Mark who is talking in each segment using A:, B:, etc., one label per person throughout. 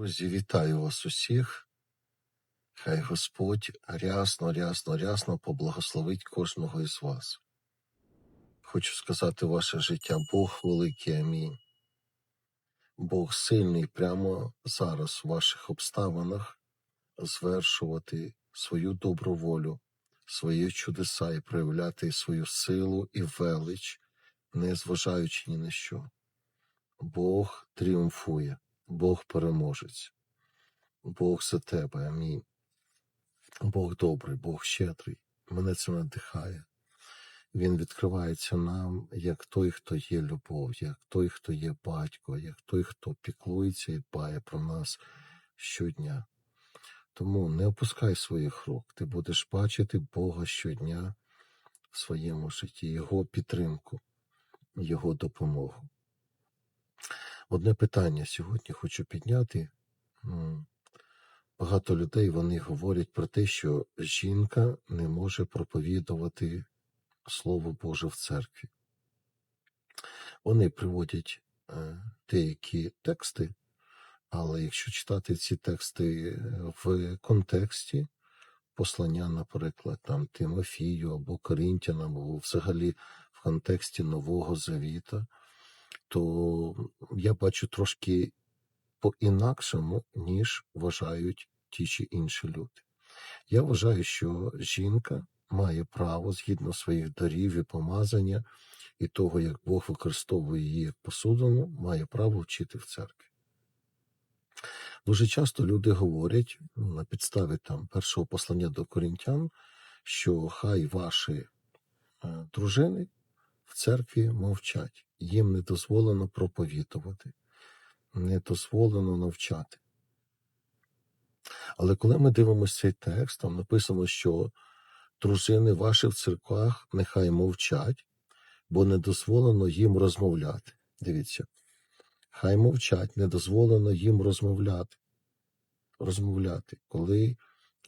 A: Друзі, вітаю вас усіх. Хай Господь рясно, рясно, рясно поблагословить кожного із вас. Хочу сказати ваше життя, Бог великий амінь. Бог сильний прямо зараз в ваших обставинах звершувати свою добру волю, свої чудеса і проявляти свою силу і велич, не зважаючи ні на що. Бог тріумфує, Бог переможець. Бог за тебе, амінь. Бог добрий, Бог щедрий. Мене це надихає. Він відкривається нам як той, хто є любов, як той, хто є батько, як той, хто піклується і дбає про нас щодня. Тому не опускай своїх рук. Ти будеш бачити Бога щодня в своєму житті, Його підтримку, Його допомогу. Одне питання сьогодні хочу підняти. Багато людей вони говорять про те, що жінка не може проповідувати Слово Боже в церкві. Вони приводять е, деякі тексти, але якщо читати ці тексти е, в контексті послання, наприклад, там Тимофію або Коринтянам, або взагалі в контексті Нового Завіта, то я бачу трошки по-інакшому, ніж вважають ті чи інші люди. Я вважаю, що жінка має право згідно своїх дарів і помазання і того, як Бог використовує її як посудину, має право вчити в церкві. Дуже часто люди говорять на підставі там першого послання до корінтян, що хай ваші е, дружини в церкві мовчать, їм не дозволено проповідувати, не дозволено навчати. Але коли ми дивимося цей текст, там написано, що дружини ваші в церквах нехай мовчать, бо не дозволено їм розмовляти. Дивіться, хай мовчать, не дозволено їм розмовляти. Розмовляти. Коли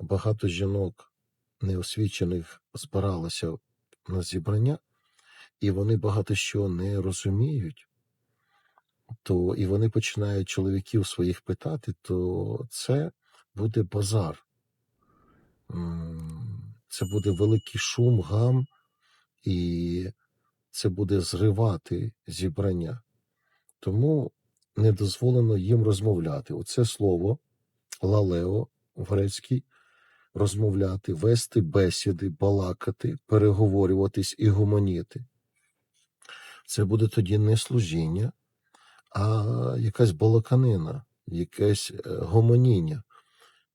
A: багато жінок неосвічених збиралося на зібрання, і вони багато що не розуміють, то і вони починають чоловіків своїх питати, то це буде базар. Це буде великий шум, гам, і це буде зривати зібрання. Тому не дозволено їм розмовляти. Оце слово лалео в грецькій розмовляти, вести бесіди, балакати, переговорюватись і гуманіти. Це буде тоді не служіння, а якась балаканина, якесь е, гомоніння.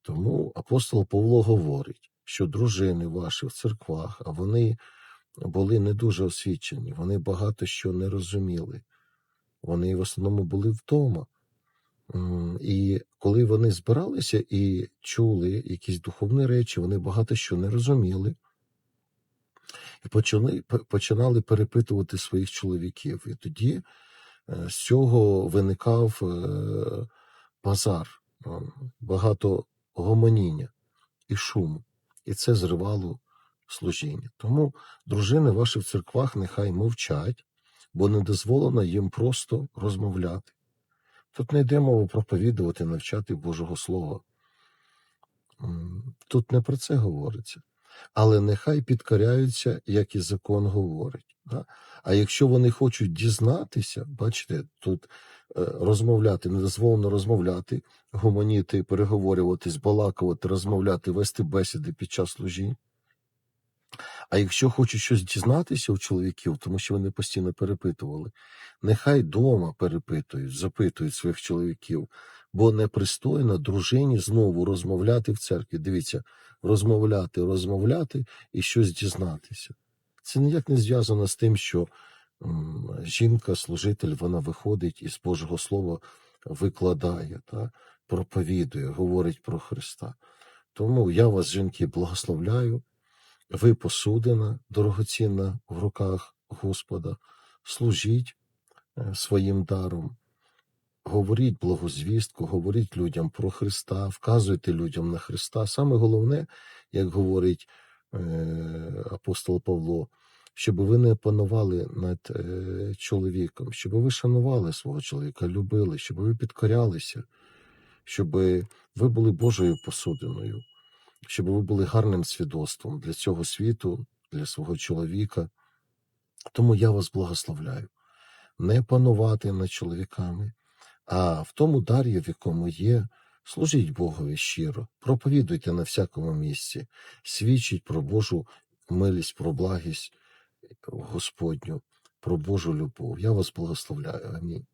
A: Тому апостол Павло говорить, що дружини ваші в церквах, а вони були не дуже освічені, вони багато що не розуміли. Вони в основному були вдома. І коли вони збиралися і чули якісь духовні речі, вони багато що не розуміли. І почали, починали перепитувати своїх чоловіків. І тоді е, з цього виникав е, базар, е, багато гомоніння і шуму. І це зривало служіння. Тому дружини ваші в церквах нехай мовчать, бо не дозволено їм просто розмовляти. Тут не йде мова проповідувати, навчати Божого Слова. Тут не про це говориться. Але нехай підкоряються, як і закон говорить. Да? А якщо вони хочуть дізнатися, бачите, тут е, розмовляти, не дозволено розмовляти, гомоніти, переговорювати, збалакувати, розмовляти, вести бесіди під час служінь. А якщо хочуть щось дізнатися у чоловіків, тому що вони постійно перепитували, нехай дома перепитують, запитують своїх чоловіків, бо непристойно дружині знову розмовляти в церкві. Дивіться, розмовляти, розмовляти і щось дізнатися. Це ніяк не зв'язано з тим, що жінка, служитель, вона виходить і з Божого Слова викладає, та, проповідує, говорить про Христа. Тому я вас, жінки, благословляю. Ви посудина дорогоцінна в руках Господа, служіть е, своїм даром, говоріть благозвістку, говоріть людям про Христа, вказуйте людям на Христа. Саме головне, як говорить е, апостол Павло, щоб ви не панували над е, чоловіком, щоб ви шанували свого чоловіка, любили, щоб ви підкорялися, щоб ви були Божою посудиною, щоб ви були гарним свідоцтвом для цього світу, для свого чоловіка. Тому я вас благословляю не панувати над чоловіками, а в тому дар'ї, в якому є, служіть Богові щиро, проповідуйте на всякому місці, свідчіть про Божу милість, про благість Господню, про Божу любов. Я вас благословляю. Амінь.